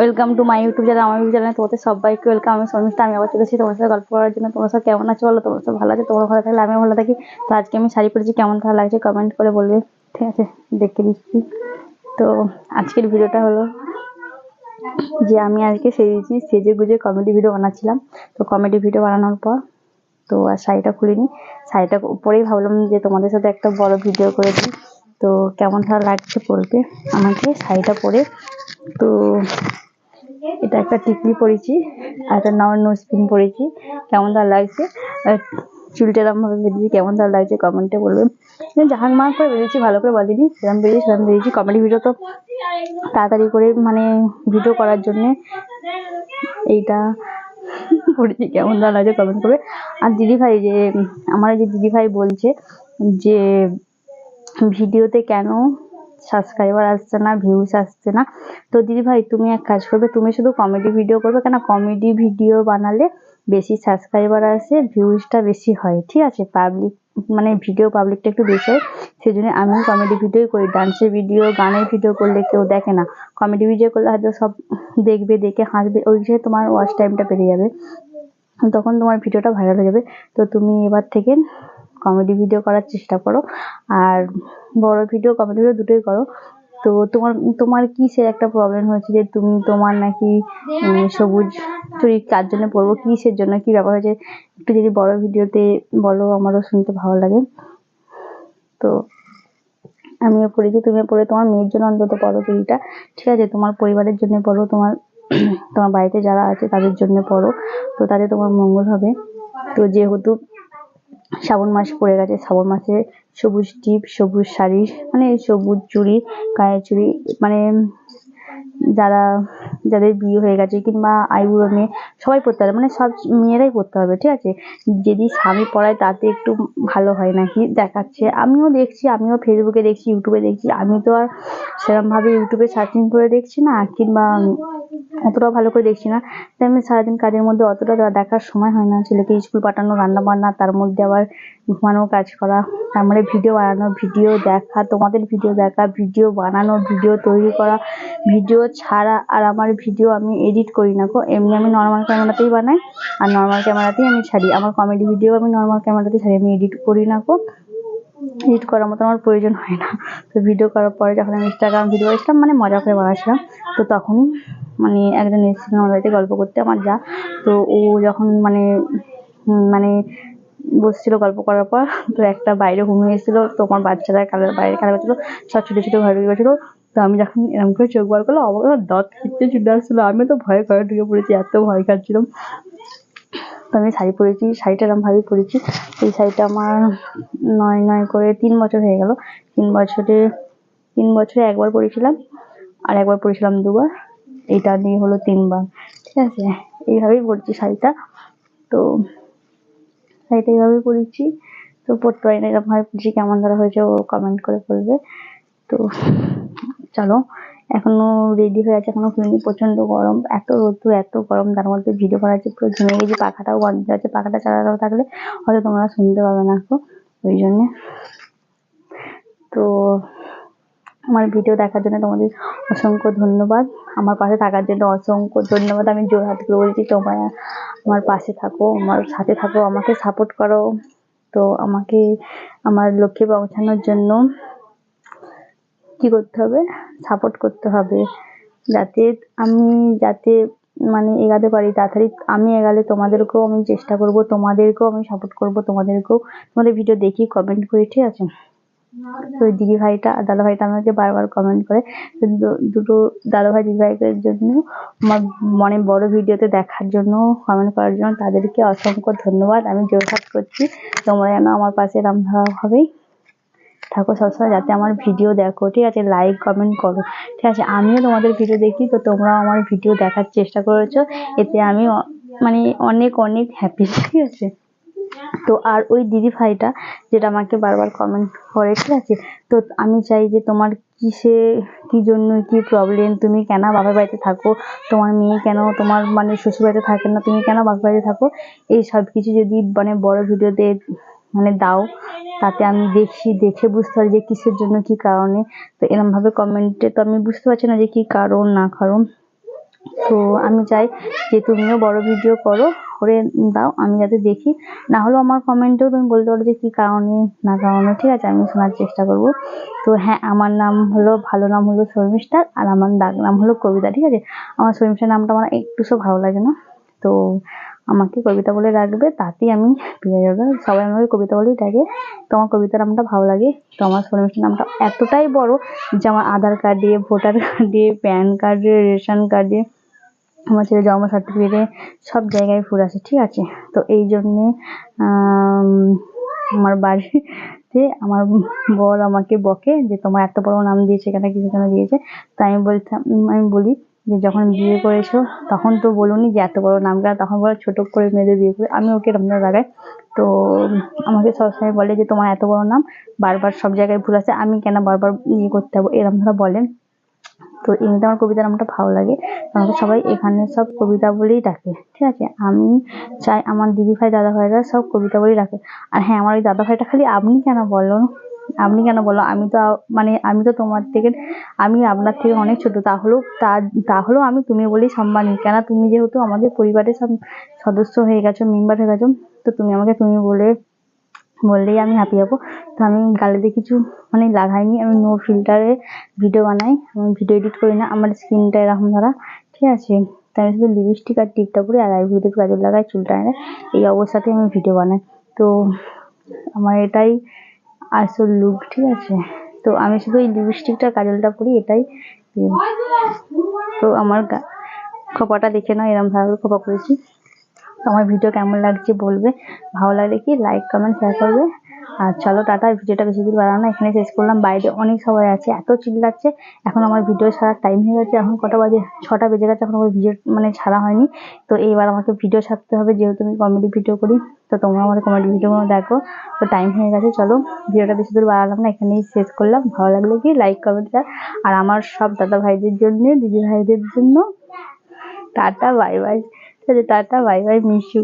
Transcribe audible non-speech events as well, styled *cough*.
Welcome to my YouTube channel আমার YouTube চ্যানেলে তোমাদের সবাইকে ওয়েলকাম আমি শর্মিষ্ঠা আমি আবার চলেছি তোমার সাথে গল্প করার জন্য। তোমার সাথে কেমন আছো বলো? তোমার সাথে ভালো আছে? তোমরা ভালো থাকলে আমিও ভালো থাকি। তো আজকে আমি শাড়ি পরেছি, কেমন ভালো লাগছে কমেন্ট করে বলবে। ঠিক আছে, দেখে দিচ্ছি তো আজকের ভিডিওটা হলো যে আমি আজকে সেজেছি, সেজে গুজে কমেডি ভিডিও বানাচ্ছিলাম। তো কমেডি ভিডিও বানানোর পর তো আর শাড়িটা খুলিনি। শাড়িটা পরেই ভাবলাম যে তোমাদের সাথে একটা বড় ভিডিও করে করেছি তো কেমন ভালো লাগছে বলবে আমাকে শাড়িটা পরে। তো এটা একটা টিকলি পরেছি, আর একটা নাওয়ার নোজ পিন পরেছি। কেমন ভালো লাগছে? আর চুলটা এরকম ভাবে বেঁধেছি, কেমন ভালো লাগছে কমেন্টে বলবেন। জাহান মার করে বেরিয়েছি, ভালো করে বলিনি সেরকম বেরিয়েছি সেরকম বেরিয়েছি। কমেডি ভিডিও তো তাড়াতাড়ি করে মানে ভিডিও করার জন্যে এইটা পড়েছি কেমন ভালো লাগছে কমেন্ট করবে। আর দিদিভাই, যে, আমার যে দিদিভাই বলছে যে, ভিডিওতে কেন সাবস্ক্রাইবার আসছে না ভিউজ আসছে না। তো দিদিভাই তুমি এক কাজ করবে, তুমি শুধু কমেডি ভিডিও করবে, কেন কমেডি ভিডিও বানালে বেশি সাবস্ক্রাইবার আসে ভিউজটা বেশি হয়, ঠিক আছে? পাবলিক মানে ভিডিও পাবলিকটা একটু বেশি হয় সেই জন্য আমি কমেডি ভিডিওই করি। ডান্সের ভিডিও গানের ভিডিও করলে কেউ দেখে না। কমেডি ভিডিও করলে হয়তো সব দেখবে, দেখে হাসবে, ওই যে তোমার ওয়াচ টাইমটা বেড়ে যাবে। তখন তোমার ভিডিওটা ভাইরাল হয়ে যাবে। তো তুমি এবার থেকে কমেডি ভিডিও করার চেষ্টা করো। আর বড় ভিডিও কমেডি ভিডিও দুটোই করো। তো তোমার তোমার কিসের একটা প্রবলেম হয়েছে যে তুমি, তোমার নাকি সবুজ চুরি কার জন্য পরবো, কিসের জন্য, কি ব্যাপার হয়েছে? একটু যদি বড় ভিডিওতে বলো, আমারও শুনতে ভালো লাগে। তো আমিও পড়েছি তুমিও পড়ে তোমার মেয়ের জন্য অন্তত পড়ো চুরিটা। ঠিক আছে, তোমার পরিবারের জন্য পড়ো, তোমার তোমার বাড়িতে যারা আছে তাদের জন্য পড়ো। তো তাতে তোমার মঙ্গল হবে। তো যেহেতু শ্রাবণ মাস পড়ে গেছে। শ্রাবণ মাসে সবুজ টিপ, সবুজ শাড়ি মানে সবুজ চুড়ি গায়ে চুড়ি মানে যারা যাদের বিয়ে হয়ে গেছে কিংবা আইবুড়ো মেয়ে সবাই পড়তে পারে মানে সব মেয়েরাই পড়তে হবে ঠিক আছে? যদি স্বামী পড়ায় তাতে একটু ভালো হয় নাকি? দেখাচ্ছে। আমিও দেখছি, আমিও ফেসবুকে দেখছি ইউটিউবে দেখছি। আমি তো আর সেরকমভাবে ইউটিউবে সার্চিং করে দেখছি না, কিংবা অতটাও ভালো করে দেখছি না। তাই আমি সারাদিন কাজের মধ্যে অতটা দেখার সময় হয় না। ছেলেকে স্কুল পাঠানো রান্না বান্না তার মধ্যে আবার ঘুমানো, কাজ করা, তার মানে ভিডিও বানানো ভিডিও দেখা, তোমাদের ভিডিও দেখা ভিডিও বানানো ভিডিও তৈরি করা ভিডিও ছাড়া আর আমার ভিডিও আমি এডিট করি না গো। এমনি আমি নর্মাল ক্যামেরাতেই বানাই, আর নর্মাল ক্যামেরাতেই আমি ছাড়ি। আমার কমেডি ভিডিও আমি নর্মাল ক্যামেরাতেই ছাড়ি। আমি এডিট করি না গো। এডিট করার মতো আমার প্রয়োজন হয় না। তো ভিডিও করার পরে যখন আমি ইনস্টাগ্রাম ভিডিও করেছিলাম মানে মজা করে বানাচ্ছিলাম তো তখনই মানে একজন এসেছিলেন আমার বাড়িতে গল্প করতে, আমার যা। তো ও যখন মানে মানে বসছিল গল্প করার পর, তো একটা বাইরে ঘুমিয়ে এসেছিল, তো আমার বাচ্চারা খেলা বাইরে খেলা করছিল, সব ছোটো ছোটো ঘরে গেছিল তো আমি যখন এরকম করে চোখ বার করলাম, আমার দাঁত খিটতে চলে আসছিল আমি তো ভয় করে ঢুকে পড়েছি, এত ভয় খাচ্ছিলাম। তো আমি শাড়ি পরেছি, শাড়িটা এরকমভাবেই পরেছি। এই শাড়িটা আমার নয় নয় করে তিন বছর হয়ে গেল। তিন বছরে তিন বছরে একবার পরেছিলাম আর একবার পরেছিলাম দুবার। এটা নিয়ে হলো তিনবার। ঠিক আছে? এইভাবেই পরেছি শাড়িটা। তো শাড়িটা এইভাবেই পরেছি। তো পরতে পারি না এরকমভাবে পরেছি। কেমন ধরা হয়েছে ও কমেন্ট করে বলবে। তো চলো, এখনও রেডি হয়ে আছে, এখনও খুলিনি প্রচণ্ড গরম, এত রোদ্দুর, এত গরম, তার মধ্যে ভিডিও করা আছে পুরো ঘেমে গেছি, পাখাটাও বন্ধ আছে, পাখাটা চালানো থাকলে হয়তো তোমরা শুনতে পাবে না তো ওই জন্যে। তো আমার ভিডিও দেখার জন্য তোমাদের অসংখ্য ধন্যবাদ, আমার পাশে থাকার জন্য অসংখ্য ধন্যবাদ, আমি জোর হাত করে বলছি, তোমরা আমার পাশে থাকো, আমার সাথে থাকো, আমাকে সাপোর্ট করো, তো আমাকে, আমার লক্ষ্যে পৌঁছানোর জন্য। কি করতে হবে? সাপোর্ট করতে হবে। যাতে আমি, যাতে মানে এগাতে পারি, তাড়াতাড়ি আমি এগালে তোমাদেরকেও আমি চেষ্টা করব, তোমাদেরকেও আমি সাপোর্ট করব, তোমাদেরকেও তোমাদের ভিডিও দেখি কমেন্ট করি, ঠিক আছে? তো দিদি ভাইটা আর দাদা ভাইটা আমাকে বারবার কমেন্ট করে। দুটো দাদা ভাই, দিদি ভাইদের জন্য আমার মানে বড় ভিডিওতে দেখার জন্য কমেন্ট করার জন্য তাদেরকে অসংখ্য ধন্যবাদ। আমি জোরহাট করছি। তোমরা যেন আমার পাশে এরম ভাবেই থাকো সবসময় যাতে আমার ভিডিও দেখো, ঠিক আছে? লাইক কমেন্ট করো, ঠিক আছে? আমিও তোমাদের ভিডিও দেখি, তো তোমরাও আমার ভিডিও দেখার চেষ্টা করেছ, এতে আমি মানে অনেক অনেক হ্যাপি *laughs* ঠিক আছে? তো আর ওই দিদি ভাইটা, যেটা আমাকে বারবার কমেন্ট করে, ঠিক আছে? তো আমি চাই যে তোমার কিসে, কি জন্য, কি প্রবলেম তুমি কেন বাবার বাড়িতে থাকো? তোমার মেয়ে কেন, তোমার মানে শ্বশুর বাড়িতে থাকে না, তুমি কেন বাবার বাড়িতে থাকো? এই সব কিছু যদি মানে বড় ভিডিওতে মানে দাও। তাতে আমি দেখি দেখে বুঝতে পারি যে কিসের জন্য, কি কারণে। তো এরকম ভাবে কমেন্টে তো আমি বুঝতে পারছি না যে কি কারণ, না কারণ। তো আমি চাই যে তুমিও বড় ভিডিও করো, করে দাও, আমি যাতে দেখি। না হলেও আমার কমেন্টেও তুমি বলতে পারো যে কী কারণে, না কারণে। ঠিক আছে, আমি শোনার চেষ্টা করব। তো হ্যাঁ আমার নাম হলো, ভালো নাম হলো শর্মিষ্ঠা, আর আমার ডাক নাম হলো কবিতা। ঠিক আছে? আমার শর্মিষ্ঠা নামটা আমার একটু সব ভালো লাগে না। তো আমাকে কবিতা বলে ডাকবে তাতেই আমি পেয়ে যাবে। সবাই আমাকে কবিতা বলেই ডাকে। তো আমার কবিতা নামটা ভালো লাগে, তো আমার নামটা এতটাই বড় যে আমার আধার কার্ড দিয়ে ভোটার কার্ড দিয়ে প্যান কার্ড দিয়ে রেশন কার্ড দিয়ে, আমার ছেলের জন্ম সার্টিফিকেটে সব জায়গায় ফুল আছে ঠিক আছে? তো এই জন্যে আমার বাড়িতে আমার বর আমাকে বকে যে তোমার এত বড় নাম দিয়েছে কেন কিছু কেন দিয়েছে? তাই আমি বলতাম, আমি বলি যে যখন বিয়ে করেছ, তখন তো বলুনি যে এত বড় নাম কেন? তখন বলো ছোট করে মেয়েদের বিয়ে করে আমি ওকে রমজান লাগাই তো আমাকে সবসময় বলে যে, তোমার এত বড় নাম, বারবার সব জায়গায় ভুল আছে, আমি কেন বারবার ইয়ে করতে যাব? এরম ধরা বলেন তো এমনিতে আমার কবিতা নামটা ভালো লাগে। আমাকে সবাই এখানে সব কবিতা বলেই ডাকে, ঠিক আছে? আমি চাই আমার দিদি ভাই দাদা ভাইরা সব কবিতা বলেই ডাকে। আর হ্যাঁ আমার ওই দাদা ভাইটা খালি আপনি কেন বলো? আপনি কেন বলো? আমি তো মানে আমি তো তোমার থেকে, আমি আপনার থেকে অনেক ছোট। তাহলেও তা, তাহলেও আমি তুমি বলেই সম্মানী। কেন তুমি যেহেতু আমাদের পরিবারের সব সদস্য হয়ে গেছো মেম্বার হয়ে গেছো, তো তুমি আমাকে তুমি বলে, বললেই আমি হ্যাপি হব। তো আমি গালেতে কিছু মানে লাগাইনি। আমি নো ফিল্টারে ভিডিও বানাই, আমি ভিডিও এডিট করি না। আমার স্কিনটা এরকম ধরা, ঠিক আছে? তাই আমি শুধু লিপস্টিক আর টিপটা পরে, আর আইব্রোতে কাজল লাগাই, চুলটা এনে, এই অবস্থাতে আমি ভিডিও বানাই। তো আমার এটাই আসল লুক ঠিক আছে? তো আমি শুধু এই লিপস্টিকটা কাজলটা পরি, এটাই। তো আমার খোপাটা দেখে না এরকম ভাবে খোপা করেছি। আমার ভিডিও কেমন লাগছে বলবে? ভালো লাগলে কি? লাইক কমেন্ট শেয়ার করবে। আর চলো টাটা ভিডিওটা বেশি দূর বাড়ানো না, এখানে শেষ করলাম। বাইরে অনেক সবাই আছে এত চিল্লাচ্ছে। এখন আমার ভিডিও ছাড়ার টাইম হয়ে গেছে এখন কটা বাজে? ছটা বেজে গেছে এখন আমার ভিডিও মানে ছাড়া হয়নি। তো এইবার আমাকে ভিডিও ছাড়তে হবে যেহেতু আমি কমেডি ভিডিও করি তো তোমরা আমার কমেডি ভিডিওগুলো দেখো। তো টাইম হয়ে গেছে চলো ভিডিওটা বেশি দূর বাড়ালাম না এখানেই শেষ করলাম। ভালো লাগলে কি লাইক কমেন্ট আর আমার সব দাদা ভাইদের জন্য দিদি ভাইদের জন্য tata bye bye tata bye bye you